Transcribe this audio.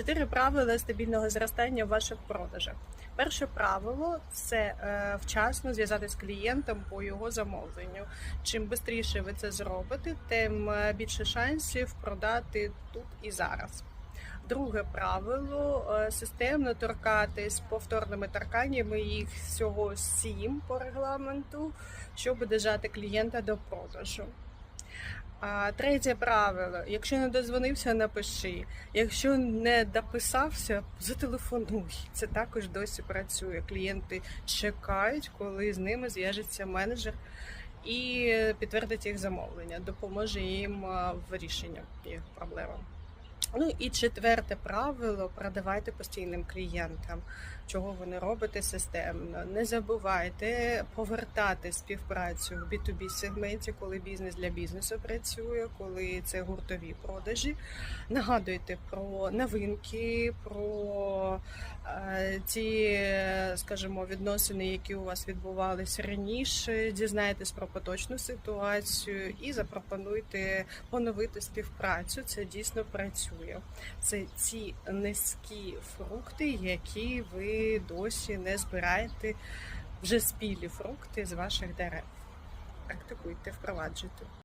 Чотири правила стабільного зростання в ваших продажах. Перше правило це е, вчасно зв'язатися з клієнтом по його замовленню. Чим швидше ви це зробите, тим е, більше шансів продати тут і зараз. Друге правило е, системно торкатись повторними торканнями, їх всього сім по регламенту, щоб дожати клієнта до продажу. Третє правило: якщо не дозвонився, напиши. Якщо не дописався, зателефонуй. Це також досі працює. Клієнти чекають, коли з ними зв'яжеться менеджер і підтвердить їх замовлення, допоможе їм в рішенні їх проблем. Ну і четверте правило: продавайте постійним клієнтам. Чого ви не робите системно. Не забувайте повертати співпрацю в B2B сегменті, коли бізнес для бізнесу працює, коли це гуртові продажі. Нагадуйте про новинки, про ті, скажімо, відносини, які у вас відбувалися раніше. Дізнайтесь про поточну ситуацію і запропонуйте поновити співпрацю. Це дійсно працює. Це ці низькі фрукти, які ви досі не збираєте вже спілі фрукти з ваших дерев. Практикуйте, впроваджуйте.